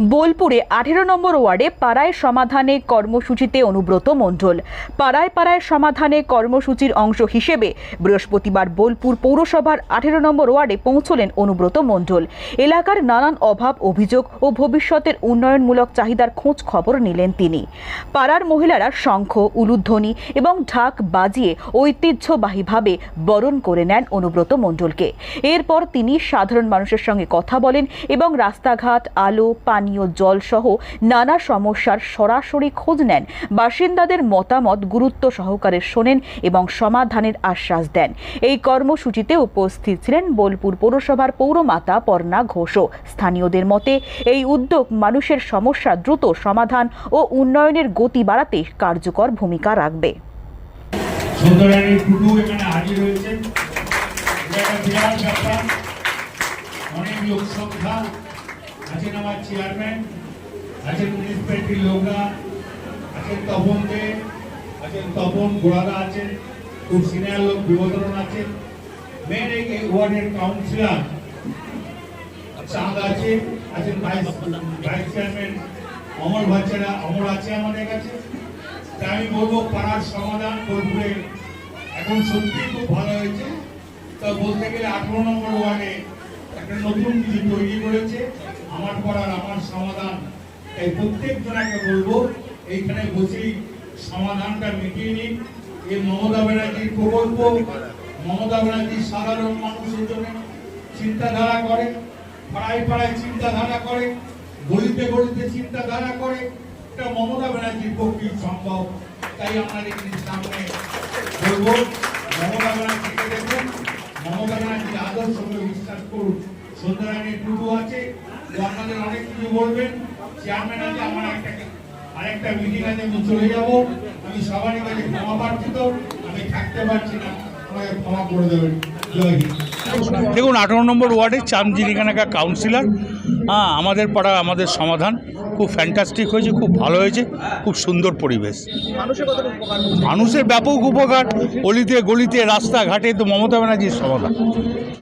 বোলপুরে আঠেরো নম্বর ওয়ার্ডে পাড়ায় সমাধানে কর্মসূচিতে অনুব্রত মণ্ডল। পাড়ায় পাড়ায় সমাধানে কর্মসূচির অংশ হিসেবে বৃহস্পতিবার বোলপুর পৌরসভার আঠেরো নম্বর ওয়ার্ডে পৌঁছলেন অনুব্রত মণ্ডল। এলাকার নানান অভাব, অভিযোগ ও ভবিষ্যতের উন্নয়নমূলক চাহিদার খোঁজ খবর নিলেন তিনি। পাড়ার মহিলারা শঙ্খ, উলুধ্বনি এবং ঢাক বাজিয়ে ঐতিহ্যবাহীভাবে বরণ করে নেন অনুব্রত মণ্ডলকে। এরপর তিনি সাধারণ মানুষের সঙ্গে কথা বলেন এবং রাস্তাঘাট, আলো পানীয় জল সহ নানা সমস্যার সরাসরি খোঁজ নেন। বাসিন্দাদের মতামত গুরুত্ব সহকারে শোনেন এবং সমাধানের আশ্বাস দেন। এই কর্মসূচিতে উপস্থিত ছিলেন বোলপুর পৌরসভার পৌরমাতা পর্ণা ঘোষও স্থানীয়দের মতে, এই উদ্যোগ মানুষের সমস্যা দ্রুত সমাধান ও উন্নয়নের গতি বাড়াতে কার্যকর ভূমিকা রাখবে। অনেক লোক সংখ্যা আছেন আমার চেয়ারম্যান আছেন মিউনিসিপ্যালিটির লোকরা আছেন তপন দে আছেন তপন গোড়াদা আছেন, খুব সিনিয়র লোক বিবোধন আছেন। মেন এই ওয়ার্ডের কাউন্সিলর চাঁদ আছে, আছেন ভাইস ভাইস চেয়ারম্যান অমর বাচ্চারা, অমর আছে আমাদের কাছে। তা আমি বলব, পাড়ার সমাধান বোলপুরে এখন সত্যি খুব ভালো হয়েছে। তা বলতে গেলে আঠারো নম্বর ওয়ার্ডে একটা নতুন কিছু তৈরি করেছে। আমার পাড়ার আমার সমাধান, এই প্রত্যেক জনাকে বলব, এইখানে বসেই সমাধানটা মিটিয়ে নিন। এই মমতা ব্যানার্জির প্রকল্প, মমতা ব্যানার্জি সাধারণ মানুষের জন্য চিন্তাধারা করে, পাড়ায় পাড়ায় চিন্তাধারা করে, গলিতে গলিতে চিন্তাধারা করে। এটা মমতা ব্যানার্জির পক্ষেই সম্ভব, তাই আপনাদের সামনে বলব, মমতা ব্যানার্জিকে দেখুন, মমতা ব্যানার্জির আদর্শকে বিশ্বাস করুন। আছে আপনাদের অনেক কিছু বলবেন চেয়ারম্যান আছে, আমার আরেকটা মিটিং আছে, আমি চলে যাব। আমি সবারই কাছে ক্ষমা আমি থাকতে পারছি না, আমাকে ক্ষমা করে দেবেন। জয় হিন্দ। দেখুন, আঠারো নম্বর ওয়ার্ডে চামজিরিখানাকা কাউন্সিলর হ্যাঁ আমাদের পাড়া আমাদের সমাধান। খুব ফ্যান্টাস্টিক হয়েছে, খুব ভালো হয়েছে, খুব সুন্দর পরিবেশ। মানুষের ব্যাপক উপকার। অলিতে গলিতে, রাস্তাঘাটে তো মমতা ব্যানার্জির সমাধান।